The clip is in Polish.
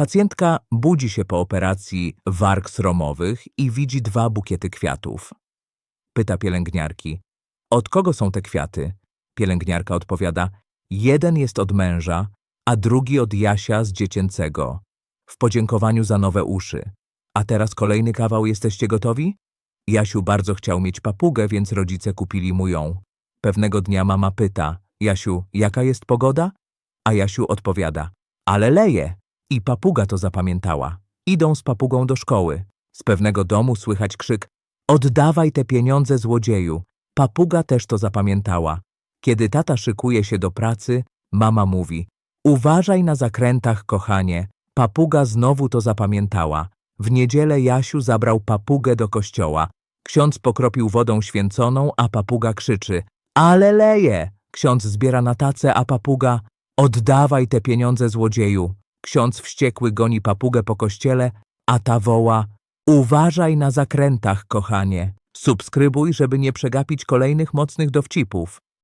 Pacjentka budzi się po operacji warg sromowych i widzi dwa bukiety kwiatów. Pyta pielęgniarki, od kogo są te kwiaty? Pielęgniarka odpowiada, jeden jest od męża, a drugi od Jasia z dziecięcego. W podziękowaniu za nowe uszy. A teraz kolejny kawał, jesteście gotowi? Jasiu bardzo chciał mieć papugę, więc rodzice kupili mu ją. Pewnego dnia mama pyta, Jasiu, jaka jest pogoda? A Jasiu odpowiada, ale leje. I papuga to zapamiętała. Idą z papugą do szkoły. Z pewnego domu słychać krzyk, oddawaj te pieniądze złodzieju. Papuga też to zapamiętała. Kiedy tata szykuje się do pracy, mama mówi, uważaj na zakrętach, kochanie. Papuga znowu to zapamiętała. W niedzielę Jasiu zabrał papugę do kościoła. Ksiądz pokropił wodą święconą, a papuga krzyczy, ale leje! Ksiądz zbiera na tacę, a papuga, oddawaj te pieniądze złodzieju. Ksiądz wściekły goni papugę po kościele, a ta woła, uważaj na zakrętach, kochanie. Subskrybuj, żeby nie przegapić kolejnych mocnych dowcipów.